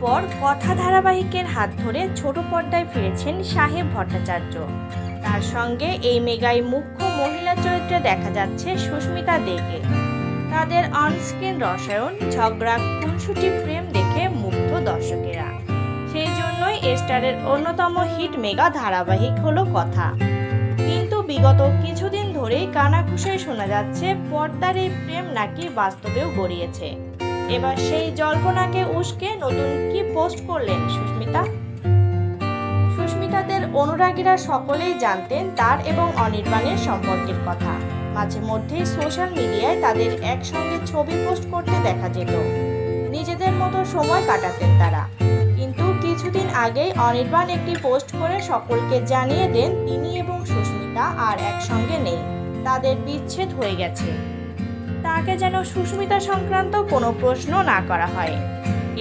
পর কথা ধারাবাহিকের হাত ধরে ছোট পর্দায় ফিরেছেন সাহেব ভট্টাচার্য। তার সঙ্গে এই মেগাই মুখ্য মহিলা চরিত্রে দেখা যাচ্ছে সুস্মিতা দেকে। তাদের অনস্ক্রিন রসায়ন, ঝগড়া, খুনসুটি প্রেম দেখে মুগ্ধ দর্শকেরা। সেই জন্যই স্টারের অন্যতম হিট মেগা ধারাবাহিক হলো কথা। কিন্তু বিগত কিছুদিন ধরেই কানাঘুষায় শোনা যাচ্ছে, পর্দার এই প্রেম নাকি বাস্তবেও গড়িয়েছে। এবার সেই জল্পনাকে উস্কে নতুন কি পোস্ট করলেন সুস্মিতা? সুস্মিতাদের অনুরাগীরা সকলেই জানতেন তার এবং অনির্বাণের সম্পর্কের কথা। মাঝে মধ্যেই সোশ্যাল মিডিয়ায় তাদের একসঙ্গে ছবি পোস্ট করতে দেখা যেত। নিজেদের মতো সময় কাটাতেন তারা। কিন্তু কিছুদিন আগেই অনির্বাণ একটি পোস্ট করে সকলকে জানিয়ে দেন তিনি এবং সুস্মিতা আর একসঙ্গে নেই। তাদের বিচ্ছেদ হয়ে গেছে। তাকে যেন সুস্মিতা সংক্রান্ত কোনো প্রশ্ন না করা হয়।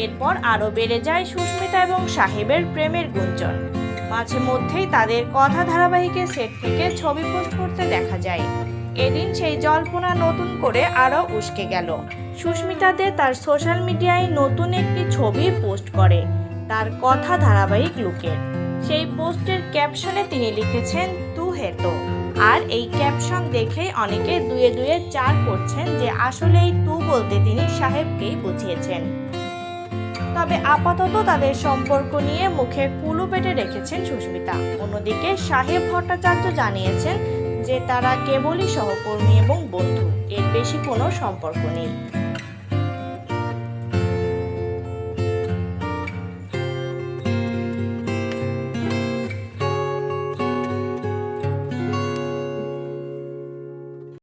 এরপর আরও বেড়ে যায় সুস্মিতা এবং সাহেবের প্রেমের গুঞ্জন। মাঝে মধ্যেই তাদের কথা ধারাবাহিকের সেট থেকে ছবি পোস্ট করতে দেখা যায়। এদিন সেই জল্পনা নতুন করে আরও উস্কে গেল। সুস্মিতাতে তার সোশ্যাল মিডিয়ায় নতুন একটি ছবি পোস্ট করে, তার কথা ধারাবাহিক লুকের সেই পোস্টের ক্যাপশনে তিনি লিখেছেন হেতো আর এই ক্যাপশন দেখে অনেকে দুয়ে দুয়ে চার করছেন যে আসলে এই তু বলতে তিনি সাহেবকেই বুঝিয়েছেন। তবে আপাতত তাদের সম্পর্ক নিয়ে মুখে কুলু পেটে রেখেছেন সুস্মিতা। অন্যদিকে সাহেব ভট্টাচার্য জানিয়েছেন যে তারা কেবলই সহকর্মী এবং বন্ধু, এর বেশি কোনো সম্পর্ক নেই।